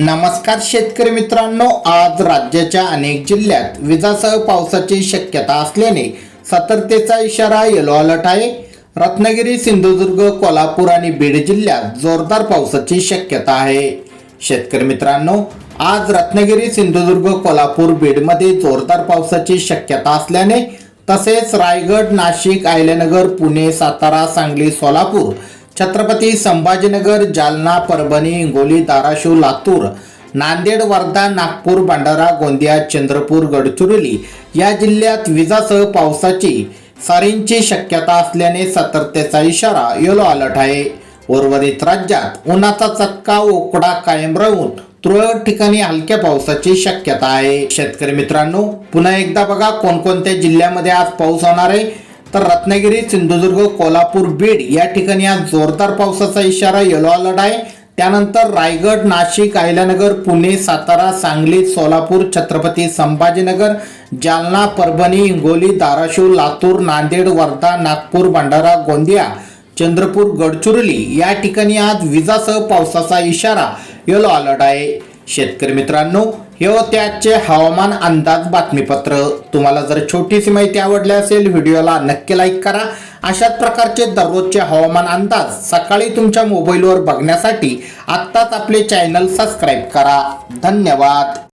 नमस्कार शेतकरी मित्रांनो आज राज्याच्या अनेक जिल्ह्यात विजासह पावसाची शक्यता असल्याने सतर्कतेचा इशारा येलो अलर्ट आहे. रत्नागिरी सिंधुदुर्ग कोल्हापूर आणि बीड जिल्ह्यात जोरदार पावसाची शक्यता आहे. शेतकरी मित्रांनो आज रत्नागिरी सिंधुदुर्ग कोल्हापूर बीडमध्ये जोरदार पावसाची शक्यता असल्याने तसेच रायगड नाशिक आयल्यानगर पुणे सातारा सांगली सोलापूर छत्रपती संभाजीनगर जालना परभणी हिंगोली धाराशिव लातूर नांदेड वर्धा नागपूर भंडारा गोंदिया चंद्रपूर गडचिरोली या जिल्ह्यात विजासह पावसाची सरींची शक्यता असल्याने सतर्कतेचा इशारा येलो अलर्ट आहे. उर्वरित राज्यात उन्हाचा चटका उकडा कायम राहून तुरळक ठिकाणी हलक्या पावसाची शक्यता आहे. शेतकरी मित्रांनो पुन्हा एकदा बघा कोणकोणत्या जिल्ह्यामध्ये आज पाऊस होणार आहे. तर रत्नागिरी सिंधुदुर्ग कोल्हापूर बीड या ठिकाणी आज जोरदार पावसाचा इशारा येलो अलर्ट आहे. त्यानंतर रायगड नाशिक अहिल्यानगर पुणे सातारा सांगली सोलापूर छत्रपती संभाजीनगर जालना परभणी हिंगोली धाराशिव लातूर नांदेड वर्धा नागपूर भंडारा गोंदिया चंद्रपूर गडचिरोली या ठिकाणी आज विजासह पावसाचा इशारा येलो अलर्ट आहे. शेतकरी मित्रांनो हे त्याचे हवामान अंदाज बातमीपत्र. तुम्हाला जर छोटीशी माहिती आवडली असेल व्हिडिओला नक्की लाईक करा. अशाच प्रकारचे दररोजचे हवामान अंदाज सकाळी तुमच्या मोबाईलवर बघण्यासाठी आत्ताच आपले चॅनल सबस्क्राईब करा. धन्यवाद.